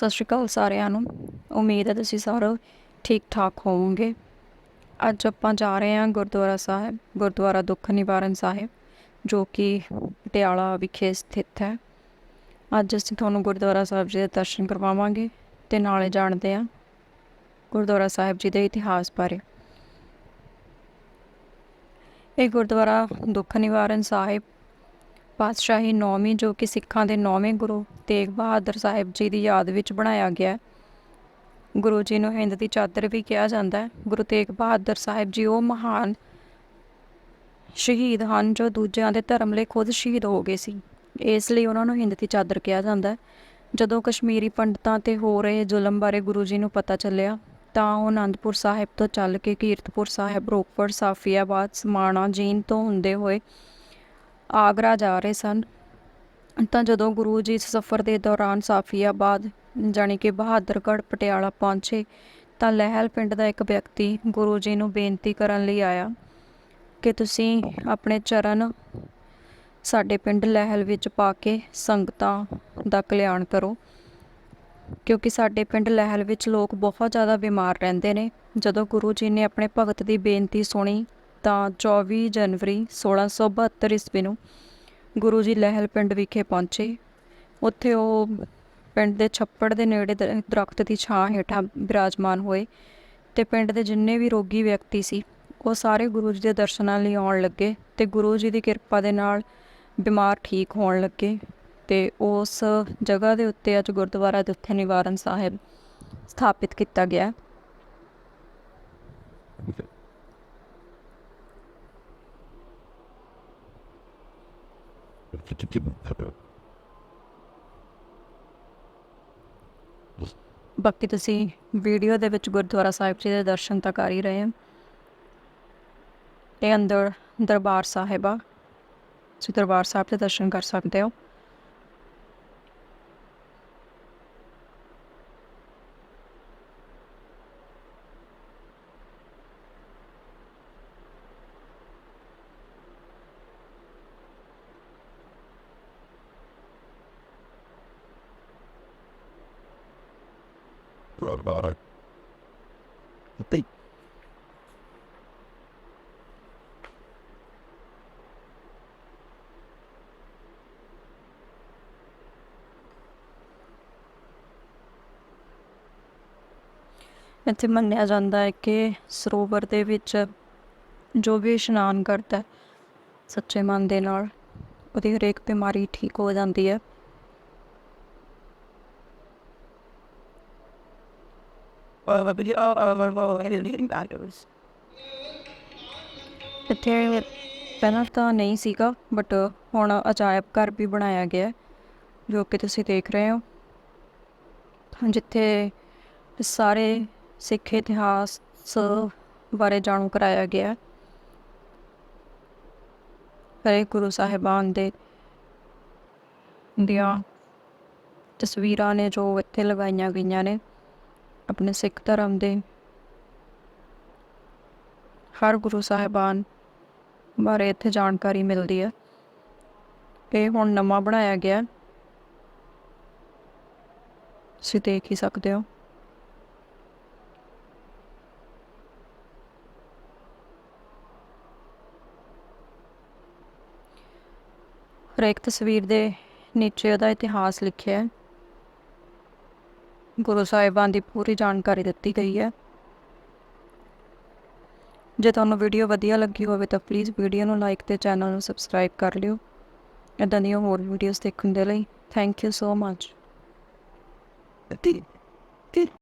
ਸਤਿ ਸ਼੍ਰੀ ਅਕਾਲ ਸਾਰਿਆਂ ਨੂੰ। ਉਮੀਦ ਹੈ ਤੁਸੀਂ ਸਾਰੇ ਠੀਕ ਠਾਕ ਹੋਵੋਗੇ। ਅੱਜ ਆਪਾਂ ਜਾ ਰਹੇ ਹਾਂ ਗੁਰਦੁਆਰਾ ਸਾਹਿਬ, ਗੁਰਦੁਆਰਾ ਦੁੱਖ ਨਿਵਾਰਨ ਸਾਹਿਬ, ਜੋ ਕਿ ਪਟਿਆਲਾ ਵਿਖੇ ਸਥਿਤ ਹੈ। ਅੱਜ ਅਸੀਂ ਤੁਹਾਨੂੰ ਗੁਰਦੁਆਰਾ ਸਾਹਿਬ ਜੀ ਦੇ ਦਰਸ਼ਨ ਕਰਵਾਵਾਂਗੇ ਤੇ ਨਾਲੇ ਜਾਣਦੇ ਹਾਂ ਗੁਰਦੁਆਰਾ ਸਾਹਿਬ ਜੀ ਦੇ ਇਤਿਹਾਸ ਬਾਰੇ। ਇਹ ਗੁਰਦੁਆਰਾ ਦੁੱਖ ਨਿਵਾਰਨ ਸਾਹਿਬ ਪਾਤਸ਼ਾਹੀ ਨੌਵੀਂ ਜੋ ਕਿ ਸਿੱਖਾਂ ਦੇ ਨੌਵੇਂ ਗੁਰੂ ਤੇਗ ਬਹਾਦਰ ਸਾਹਿਬ ਜੀ ਦੀ ਯਾਦ ਵਿੱਚ ਬਣਾਇਆ ਗਿਆ ਹੈ। ਗੁਰੂ ਜੀ ਨੂੰ ਹਿੰਦ ਦੀ ਚਾਦਰ ਵੀ ਕਿਹਾ ਜਾਂਦਾ ਹੈ ਗੁਰੂ ਤੇਗ ਬਹਾਦਰ ਸਾਹਿਬ ਜੀ ਉਹ ਮਹਾਨ ਸ਼ਹੀਦ ਹਨ ਜੋ ਦੂਜਿਆਂ ਦੇ ਧਰਮ ਲਈ ਖੁਦ ਸ਼ਹੀਦ ਹੋ ਗਏ ਸੀ ਇਸ ਲਈ ਉਹਨਾਂ ਨੂੰ ਹਿੰਦ ਦੀ ਚਾਦਰ ਕਿਹਾ ਜਾਂਦਾ ਹੈ ਜਦੋਂ ਕਸ਼ਮੀਰੀ ਪੰਡਤਾਂ ਤੇ ਹੋ ਰਹੇ ਜ਼ੁਲਮ ਬਾਰੇ ਗੁਰੂ ਜੀ ਨੂੰ ਪਤਾ ਚੱਲਿਆ, ਤਾਂ ਉਹ ਅਨੰਦਪੁਰ ਸਾਹਿਬ ਤੋਂ ਚੱਲ ਕੇ ਕੀਰਤਪੁਰ ਸਾਹਿਬ, ਰੋਪੜ, ਸਾਫੀਆਬਾਦ, ਸਮਾਣਾ ਜੀਨ ਤੋਂ ਹੁੰਦੇ ਹੋਏ ਆਗਰਾ ਜਾ ਰਹੇ ਸਨ। ਤਾਂ ਜਦੋਂ ਗੁਰੂ ਜੀ ਇਸ ਸਫ਼ਰ ਦੇ ਦੌਰਾਨ ਸਾਫੀਆਬਾਦ ਜਾਣੀ ਕਿ ਬਹਾਦਰਗੜ੍ਹ ਪਟਿਆਲਾ ਪਹੁੰਚੇ, ਤਾਂ ਲਹਿਲ ਪਿੰਡ ਦਾ ਇੱਕ ਵਿਅਕਤੀ ਗੁਰੂ ਜੀ ਨੂੰ ਬੇਨਤੀ ਕਰਨ ਲਈ ਆਇਆ ਕਿ ਤੁਸੀਂ ਆਪਣੇ ਚਰਨ ਸਾਡੇ ਪਿੰਡ ਲਹਿਲ ਵਿੱਚ ਪਾ ਕੇ ਸੰਗਤਾਂ ਦਾ ਕਲਿਆਣ ਕਰੋ, ਕਿਉਂਕਿ ਸਾਡੇ ਪਿੰਡ ਲਹਿਲ ਵਿੱਚ ਲੋਕ ਬਹੁਤ ਜ਼ਿਆਦਾ ਬਿਮਾਰ ਰਹਿੰਦੇ ਨੇ। ਜਦੋਂ ਗੁਰੂ ਜੀ ਨੇ ਆਪਣੇ ਭਗਤ ਦੀ ਬੇਨਤੀ ਸੁਣੀ ਤਾਂ 24 ਜਨਵਰੀ 1672 ਈਸਵੀ ਨੂੰ ਗੁਰੂ ਜੀ ਲਹਿਲ ਪਿੰਡ ਵਿਖੇ ਪਹੁੰਚੇ। ਉੱਥੇ ਉਹ ਪਿੰਡ ਦੇ ਛੱਪੜ ਦੇ ਨੇੜੇ ਦ- ਦਰਖਤ ਦੀ ਛਾਂ ਹੇਠਾਂ ਬਿਰਾਜਮਾਨ ਹੋਏ ਤੇ ਪਿੰਡ ਦੇ ਜਿੰਨੇ ਵੀ ਰੋਗੀ ਵਿਅਕਤੀ ਸੀ, ਉਹ ਸਾਰੇ ਗੁਰੂ ਜੀ ਦੇ ਦਰਸ਼ਨਾਂ ਲਈ ਆਉਣ ਲੱਗੇ ਤੇ ਗੁਰੂ ਜੀ ਦੀ ਕਿਰਪਾ ਦੇ ਨਾਲ ਬਿਮਾਰ ਠੀਕ ਹੋਣ ਲੱਗੇ ਤੇ ਉਸ ਜਗ੍ਹਾ ਦੇ ਉੱਤੇ ਅੱਜ ਗੁਰਦੁਆਰਾ ਦੁੱਖ ਨਿਵਾਰਨ ਸਾਹਿਬ ਸਥਾਪਿਤ ਕੀਤਾ ਗਿਆ। ਬਾਕੀ ਤੁਸੀਂ ਵੀਡੀਓ ਦੇ ਵਿੱਚ ਗੁਰਦੁਆਰਾ ਸਾਹਿਬ ਜੀ ਦੇ ਦਰਸ਼ਨ ਤਾਂ ਕਰ ਹੀ ਰਹੇ ਹੋ। ਇਹ ਅੰਦਰ ਦਰਬਾਰ ਸਾਹਿਬ ਆ। ਤੁਸੀਂ ਦਰਬਾਰ ਸਾਹਿਬ ਦੇ ਦਰਸ਼ਨ ਕਰ ਸਕਦੇ ਹੋ। ਇੱਥੇ ਮੰਨਿਆ ਜਾਂਦਾ ਹੈ ਕਿ ਸਰੋਵਰ ਦੇ ਵਿੱਚ ਜੋ ਵੀ ਇਸ਼ਨਾਨ ਕਰਦਾ ਹੈ, ਸੱਚੇ ਮਨ ਦੇ ਨਾਲ ਉਹਦੀ ਹਰੇਕ ਬਿਮਾਰੀ ਠੀਕ ਹੋ ਜਾਂਦੀ ਹੈ। ਇੱਥੇ ਪਹਿਲਾਂ ਤਾਂ ਨਹੀਂ ਸੀਗਾ ਬਟ ਹੁਣ ਅਜਾਇਬ ਘਰ ਵੀ ਬਣਾਇਆ ਗਿਆ ਹੈ, ਜੋ ਕਿ ਤੁਸੀਂ ਦੇਖ ਰਹੇ ਹੋ ਜਿੱਥੇ ਸਾਰੇ ਸਿੱਖ ਇਤਿਹਾਸ ਬਾਰੇ ਜਾਣੂ ਕਰਾਇਆ ਗਿਆ ਹੈ। ਹਰੇ ਗੁਰੂ ਸਾਹਿਬਾਨ ਦੇ ਦੀਆਂ ਤਸਵੀਰਾਂ ਨੇ ਜੋ ਇੱਥੇ ਲਗਾਈਆਂ ਗਈਆਂ ਨੇ ਆਪਣੇ ਸਿੱਖ ਧਰਮ ਦੇ। ਹਰ ਗੁਰੂ ਸਾਹਿਬਾਨ ਬਾਰੇ ਇੱਥੇ ਜਾਣਕਾਰੀ ਮਿਲਦੀ ਹੈ। ਇਹ ਹੁਣ ਨਵਾਂ ਬਣਾਇਆ ਗਿਆ ਤੁਸੀਂ ਦੇਖ ਹੀ ਸਕਦੇ ਹੋ। ਹਰੇਕ ਤਸਵੀਰ ਦੇ ਨੀਚੇ ਉਹਦਾ ਇਤਿਹਾਸ ਲਿਖਿਆ ਹੈ। ਗੁਰੂ ਸਾਹਿਬਾਨ ਦੀ ਪੂਰੀ ਜਾਣਕਾਰੀ ਦਿੱਤੀ ਗਈ ਹੈ। ਜੇ ਤੁਹਾਨੂੰ ਵੀਡੀਓ ਵਧੀਆ ਲੱਗੀ ਹੋਵੇ ਤਾਂ ਪਲੀਜ਼ ਵੀਡੀਓ ਨੂੰ ਲਾਈਕ ਤੇ ਚੈਨਲ ਨੂੰ ਸਬਸਕ੍ਰਾਈਬ ਕਰ ਲਿਓ। ਇੱਦਾਂ ਦੀਆਂ ਹੋਰ ਵੀਡੀਓਜ਼ ਦੇਖਣ ਦੇ ਲਈ ਥੈਂਕ ਯੂ ਸੋ ਮਚ